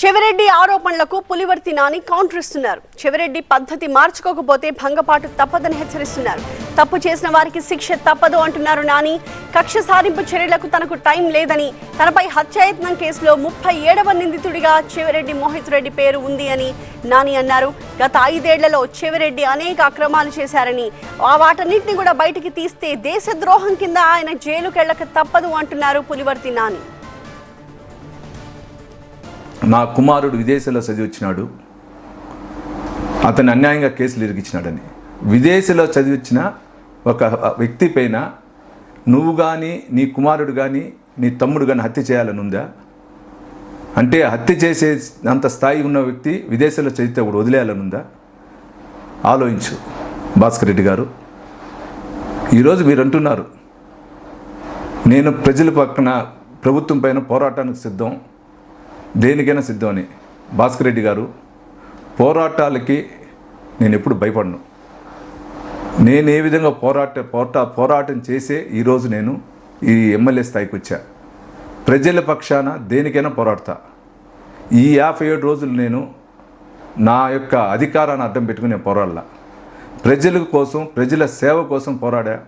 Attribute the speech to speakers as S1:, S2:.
S1: చెవిరెడ్డి ఆరోపణలకు పులివర్తి నాని కౌంటర్ ఇస్తున్నారు చెవిరెడ్డి పద్ధతి మార్చుకోకపోతే భంగపాటు తప్పదని హెచ్చరిస్తున్నారు. తప్పు చేసిన వారికి శిక్ష తప్పదు అంటున్నారు నాని. కక్ష సాధింపు చర్యలకు తనకు టైం లేదని తనపై హత్యాయత్నం కేసులో ముప్పై ఏడవ నిందితుడిగా చెవిరెడ్డి మోహిత్ రెడ్డి పేరు ఉంది అని నాని అన్నారు. గత ఐదేళ్ళలో చెవిరెడ్డి అనేక అక్రమాలు చేశారని ఆ వాటన్నింటినీ కూడా బయటికి తీస్తే దేశద్రోహం కింద ఆయన జైలుకెళ్ళక తప్పదు అంటున్నారు పులివర్తి నాని.
S2: నా కుమారుడు విదేశంలో చదివించినాడు అతను అన్యాయంగా కేసులు ఇరిగించినాడని విదేశీలో చదివించిన ఒక వ్యక్తి పైన నువ్వు కానీ నీ కుమారుడు కానీ నీ తమ్ముడు కానీ హత్య చేయాలని ఉందా? అంటే హత్య చేసే అంత స్థాయి ఉన్న వ్యక్తి విదేశంలో చదివితే కూడా వదిలేయాలని ఉందా? ఆలోచించు భాస్కర్ రెడ్డి గారు. ఈరోజు మీరు అంటున్నారు నేను ప్రజల పక్కన ప్రభుత్వం పైన పోరాటానికి సిద్ధం. దేనికైనా సిద్ధమని. భాస్కర్ రెడ్డి గారు పోరాటాలకి నేను ఎప్పుడు భయపడను. నేను ఏ విధంగా పోరాట పోరాట పోరాటం చేసే ఈరోజు నేను ఈ ఎమ్మెల్యే స్థాయికి వచ్చా. ప్రజల పక్షాన దేనికైనా పోరాడతా. ఈ యాభై ఏడు రోజులు నేను నా యొక్క అధికారాన్ని అడ్డం పెట్టుకుని నేను పోరాడలా. ప్రజల కోసం ప్రజల సేవ కోసం పోరాడా?